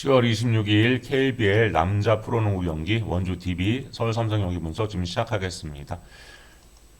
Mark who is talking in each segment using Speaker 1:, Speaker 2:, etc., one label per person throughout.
Speaker 1: 10월 26일 KBL 남자 프로농구 경기 원주 DB 서울 삼성 경기 분석 지금 시작하겠습니다.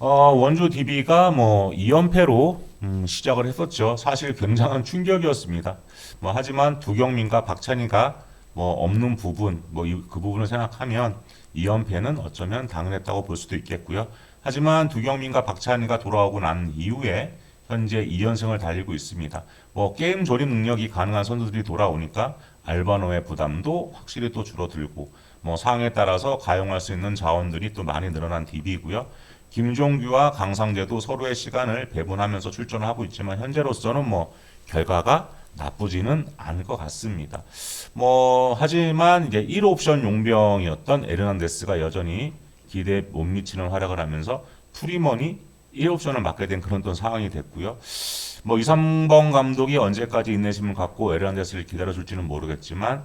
Speaker 1: 어, 원주 DB가 뭐 2연패로 음, 시작을 했었죠. 사실 굉장한 충격이었습니다. 뭐 하지만 두경민과 박찬희가 뭐 없는 부분, 뭐 그 부분을 생각하면 2연패는 어쩌면 당연했다고 볼 수도 있겠고요. 하지만 두경민과 박찬희가 돌아오고 난 이후에 현재 2연승을 달리고 있습니다. 뭐 게임 조립 능력이 가능한 선수들이 돌아오니까 알바노의 부담도 확실히 또 줄어들고 뭐 상황에 따라서 가용할 수 있는 자원들이 또 많이 늘어난 DB고요. 김종규와 강상재도 서로의 시간을 배분하면서 출전을 하고 있지만 현재로서는 뭐 결과가 나쁘지는 않을 것 같습니다. 뭐 하지만 이제 1옵션 용병이었던 에르난데스가 여전히 기대에 못 미치는 활약을 하면서 프리먼이 1옵션을 맡게 된 그런 또 상황이 됐고요. 뭐 이삼범 감독이 언제까지 인내심을 갖고 에르난데스를 기다려줄지는 모르겠지만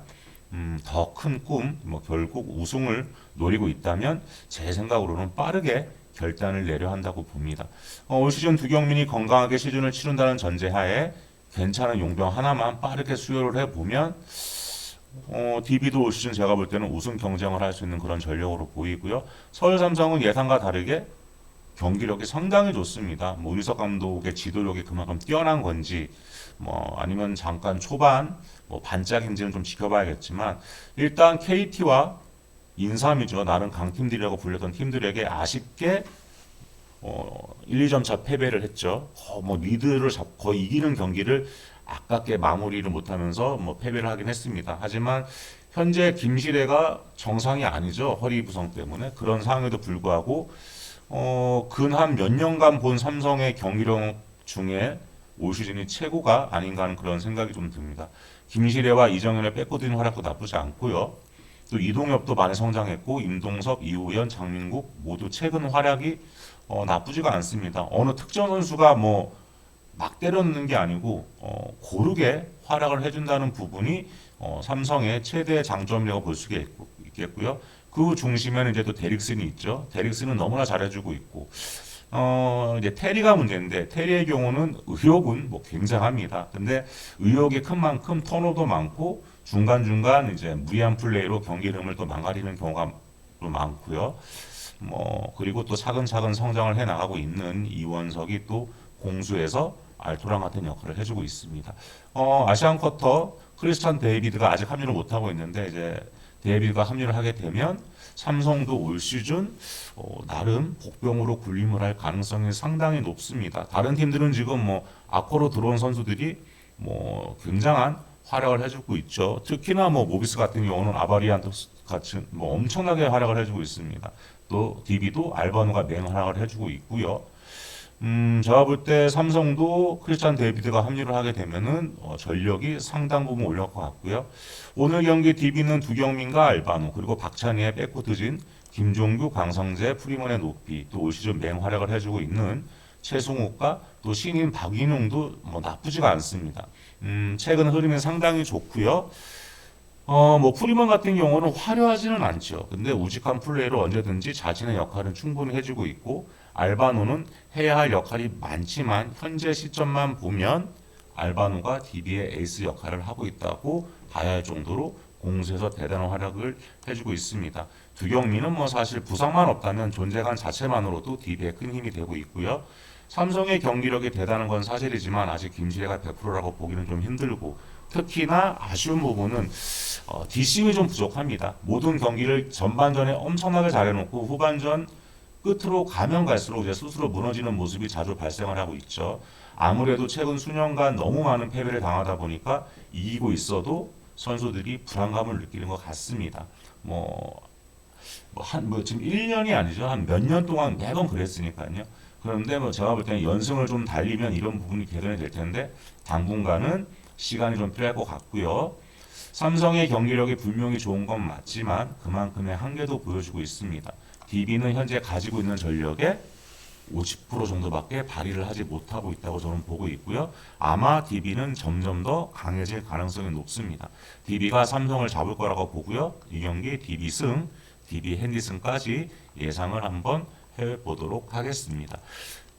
Speaker 1: 음, 더 큰 꿈, 뭐 결국 우승을 노리고 있다면 제 생각으로는 빠르게 결단을 내려 한다고 봅니다. 어, 올 시즌 두경민이 건강하게 시즌을 치른다는 전제하에 괜찮은 용병 하나만 빠르게 수요를 해보면 어, DB도 올 시즌 제가 볼 때는 우승 경쟁을 할 수 있는 그런 전력으로 보이고요. 서울 삼성은 예상과 다르게 경기력이 상당히 좋습니다. 뭐 우유석 감독의 지도력이 그만큼 뛰어난 건지 뭐 아니면 잠깐 초반 뭐 반짝인지는 좀 지켜봐야겠지만 일단 KT와 인삼이죠. 나름 강팀들이라고 불렸던 팀들에게 아쉽게 어, 1, 2점 차 패배를 했죠. 어, 뭐 리드를 잡 거의 이기는 경기를 아깝게 마무리를 못하면서 뭐 패배를 하긴 했습니다. 하지만 현재 김시래가 정상이 아니죠. 허리 부상 때문에 그런 상황에도 불구하고 어, 근한 몇 년간 본 삼성의 경기력 중에 올 시즌이 최고가 아닌가 하는 그런 생각이 좀 듭니다. 김시래와 이정현의 백코드인 활약도 나쁘지 않고요. 또 이동엽도 많이 성장했고 임동섭, 이우현, 장민국 모두 최근 활약이 어, 나쁘지가 않습니다. 어느 특정 선수가 뭐 막 때려넣는 게 아니고 어, 고르게 활약을 해준다는 부분이 어, 삼성의 최대 장점이라고 볼 있고, 있겠고요. 그 중심에는 이제 또 데릭슨이 있죠. 데릭슨은 너무나 잘해주고 있고 어, 이제 테리가 문제인데 테리의 경우는 의욕은 뭐 굉장합니다. 근데 의욕이 큰 만큼 턴오도 많고 중간중간 이제 무리한 플레이로 경기 흐름을 또 망가리는 경우가 또 많고요. 뭐 그리고 또 차근차근 성장을 해 나가고 있는 이원석이 또 공수에서 알토랑 같은 역할을 해주고 있습니다. 어, 아시안 쿼터 크리스찬 데이비드가 아직 합류를 못 하고 있는데 이제 데이비드가 합류를 하게 되면 삼성도 올 시즌 어, 나름 복병으로 군림을 할 가능성이 상당히 높습니다. 다른 팀들은 지금 뭐 앞으로 들어온 선수들이 뭐 굉장한 활약을 해주고 있죠. 특히나 뭐 모비스 같은 경우는 아바리안트 같이 뭐 엄청나게 활약을 해주고 있습니다. 또 DB도 알바노가 맹활약을 해주고 있고요. 음, 제가 볼 때 삼성도 크리스찬 데이비드가 합류를 하게 되면은 어, 전력이 상당 부분 올라갈 것 같고요. 오늘 경기 DB는 두경민과 알바노 그리고 박찬희의 백코트진 김종규, 강성재, 프리먼의 높이 또 올 시즌 맹활약을 해주고 있는 최승욱과 또 신인 박인웅도 뭐 나쁘지가 않습니다. 음, 최근 흐름이 상당히 좋고요. 어, 뭐 프리먼 같은 경우는 화려하지는 않죠. 근데 우직한 플레이로 언제든지 자신의 역할은 충분히 해주고 있고 알바노는 해야 할 역할이 많지만 현재 시점만 보면 알바노가 DB의 에이스 역할을 하고 있다고 봐야 할 정도로 공수에서 대단한 활약을 해주고 있습니다. 두경민은 뭐 사실 부상만 없다면 존재감 자체만으로도 DB에 큰 힘이 되고 있고요. 삼성의 경기력이 대단한 건 사실이지만 아직 김시래가 100%라고 보기는 좀 힘들고 특히나 아쉬운 부분은 어, 뒷심이 좀 부족합니다. 모든 경기를 전반전에 엄청나게 잘해놓고 후반전 끝으로 가면 갈수록 이제 스스로 무너지는 모습이 자주 발생을 하고 있죠. 아무래도 최근 수년간 너무 많은 패배를 당하다 보니까 이기고 있어도 선수들이 불안감을 느끼는 것 같습니다. 뭐, 뭐 한, 뭐 지금 1년이 아니죠. 한 몇 년 동안 매번 그랬으니까요. 그런데 뭐 제가 볼 때는 연승을 좀 달리면 이런 부분이 개선이 될 텐데 당분간은 시간이 좀 필요할 것 같고요. 삼성의 경기력이 분명히 좋은 건 맞지만 그만큼의 한계도 보여주고 있습니다. DB는 현재 가지고 있는 전력의 50% 정도밖에 발휘를 하지 못하고 있다고 저는 보고 있고요. 아마 DB는 점점 더 강해질 가능성이 높습니다. DB가 삼성을 잡을 거라고 보고요. 이 경기 DB 승, DB 핸디 승까지 예상을 한번 해 보도록 하겠습니다.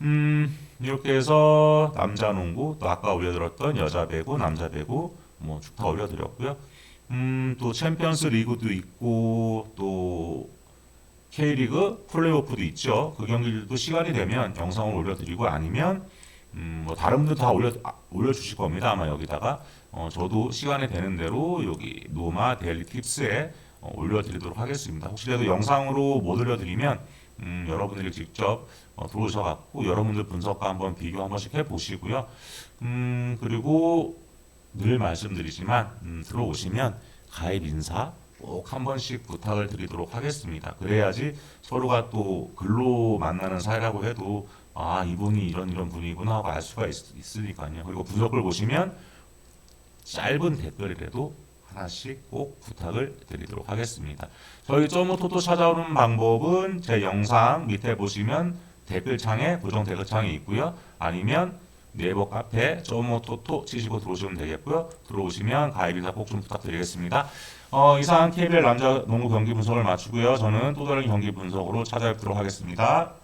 Speaker 1: 음, 이렇게 해서 남자 농구, 또 아까 올려드렸던 여자 배구, 남자 배구, 뭐쭉다 올려드렸고요. 음, 또 챔피언스 리그도 있고 또 K리그 플레이오프도 있죠. 그 경기들도 시간이 되면 영상을 올려드리고 아니면 음, 뭐 다른 분들 다 올려 아, 올려주실 겁니다. 아마 여기다가 어, 저도 시간이 되는 대로 여기 노마 데일리 팁스에 어, 올려드리도록 하겠습니다. 혹시라도 영상으로 못 올려드리면 음, 여러분들이 직접 어, 들어오셔갖고 여러분들 분석과 한번 비교 한 번씩 해보시고요. 음, 그리고 늘 말씀드리지만 음, 들어오시면 가입 인사 꼭 한 번씩 부탁을 드리도록 하겠습니다. 그래야지 서로가 또 글로 만나는 사이라고 해도 아 이분이 이런 이런 분이구나 하고 알 수가 있, 으니까요 그리고 분석글 보시면 짧은 댓글이라도 하나씩 꼭 부탁을 드리도록 하겠습니다. 저희 점오 토토 찾아오는 방법은 제 영상 밑에 보시면 댓글창에 고정 댓글창이 있고요. 아니면 네이버 카페 점오토토 치시고 들어오시면 되겠고요. 들어오시면 가입이사 꼭 좀 부탁드리겠습니다. 어, 이상 KBL 남자 농구 경기 분석을 마치고요. 저는 또 다른 경기 분석으로 찾아뵙도록 하겠습니다.